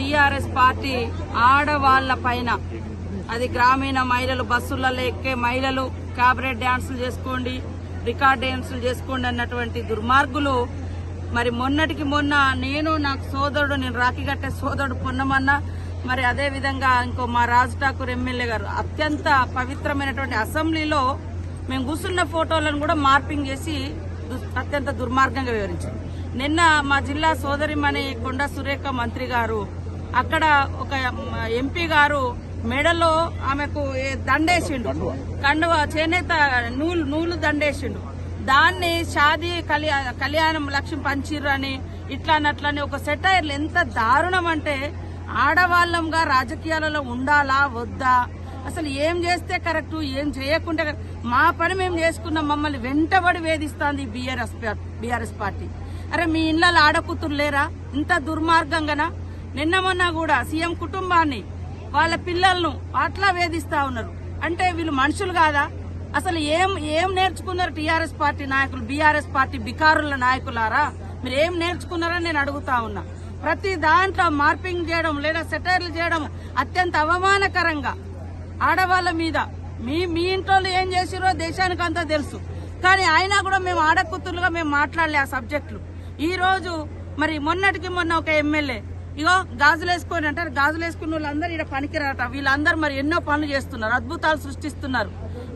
TRS party ఆడవాళ్ళ పైన. అది గ్రామీణ మహిళలు బస్సులలో ఎక్కే మహిళలు క్యాబరెట్ డ్యాన్సులు చేసుకోండి రికార్డ్ డ్యాన్సులు చేసుకోండి అన్నటువంటి దుర్మార్గులు. మరి మొన్నటికి మొన్న నేను నాకు సోదరుడు నేను రాఖీ కట్టే సోదరుడు పొన్నమన్న మరి అదే విధంగా ఇంకో మా రాజ్ ఠాకూర్ ఎమ్మెల్యే గారు అత్యంత పవిత్రమైనటువంటి అసెంబ్లీలో మేము కూర్చున్న ఫోటోలను కూడా మార్పింగ్ చేసి అత్యంత దుర్మార్గంగా వివరించారు. నిన్న మా జిల్లా సోదరిమణి కొండ సురేఖ మంత్రి గారు అక్కడ ఒక ఎంపీ గారు మెడలో ఆమెకు దండేసిండు. కండువ? చేనేత నూలు నూలు దండేసిండు. దాన్ని షాదీ కళ్యాణ కళ్యాణం లక్ష్యం పంచిర్రు అని ఇట్లా అని అట్లా అని ఒక సెటైర్లు ఎంత దారుణం అంటే ఆడవాళ్ళంగా రాజకీయాలలో ఉండాలా వద్దా? అసలు ఏం చేస్తే కరెక్ట్ ఏం చేయకుండా. మా పని మేము చేసుకున్నాం మమ్మల్ని వెంటబడి వేధిస్తాంది బీఆర్ఎస్ బీఆర్ఎస్ పార్టీ. అరే మీ ఇళ్ళలో ఆడకూతురు లేరా? ఇంత దుర్మార్గంగానా? నిన్న మొన్న కూడా సీఎం కుటుంబాన్ని వాళ్ళ పిల్లలను అట్లా వేధిస్తా ఉన్నారు. అంటే వీళ్ళు మనుషులు కాదా? అసలు ఏం ఏం నేర్చుకున్నారు టీఆర్ఎస్ పార్టీ నాయకులు బీఆర్ఎస్ పార్టీ బికారుల నాయకులారా? మీరు ఏం నేర్చుకున్నారని నేను అడుగుతా ఉన్నా. ప్రతి దాంట్లో మార్పింగ్ చేయడం లేదా సెటైర్లు చేయడం అత్యంత అవమానకరంగా ఆడవాళ్ళ మీద. మీ మీ ఇంట్లో ఏం చేసిరో దేశానికి అంతా తెలుసు. కానీ అయినా కూడా మేము ఆడకూతురుగా మేము మాట్లాడలే ఆ సబ్జెక్టులు. ఈ రోజు మరి మొన్నటికి మొన్న ఒక ఎమ్మెల్యే ఇగో గాజులు వేసుకొని అంటారు. గాజులు వేసుకున్న వాళ్ళందరూ ఇక్కడ పనికిరాట వీళ్ళందరూ మరి ఎన్నో పనులు చేస్తున్నారు. అద్భుతాలు సృష్టిస్తున్నారు.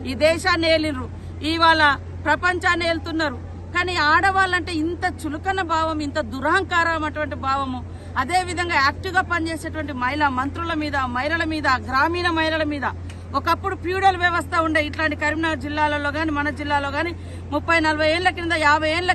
ఈ దేశాన్ని ఏలినరు ఇవాళ ప్రపంచాన్ని ఏలుతున్నారు. కానీ ఆడవాళ్ళంటే ఇంత చులకన భావం ఇంత దురహంకారం అటువంటి భావము. అదే విధంగా పనిచేసేటువంటి మహిళా మంత్రుల మీద మహిళల మీద గ్రామీణ మహిళల మీద. ఒకప్పుడు ప్యూడల్ వ్యవస్థ ఉండే ఇట్లాంటి కరీంనగర్ జిల్లాలలో కానీ మన జిల్లాలో కానీ ముప్పై నలభై ఏళ్ళ కింద యాభై ఏళ్ళ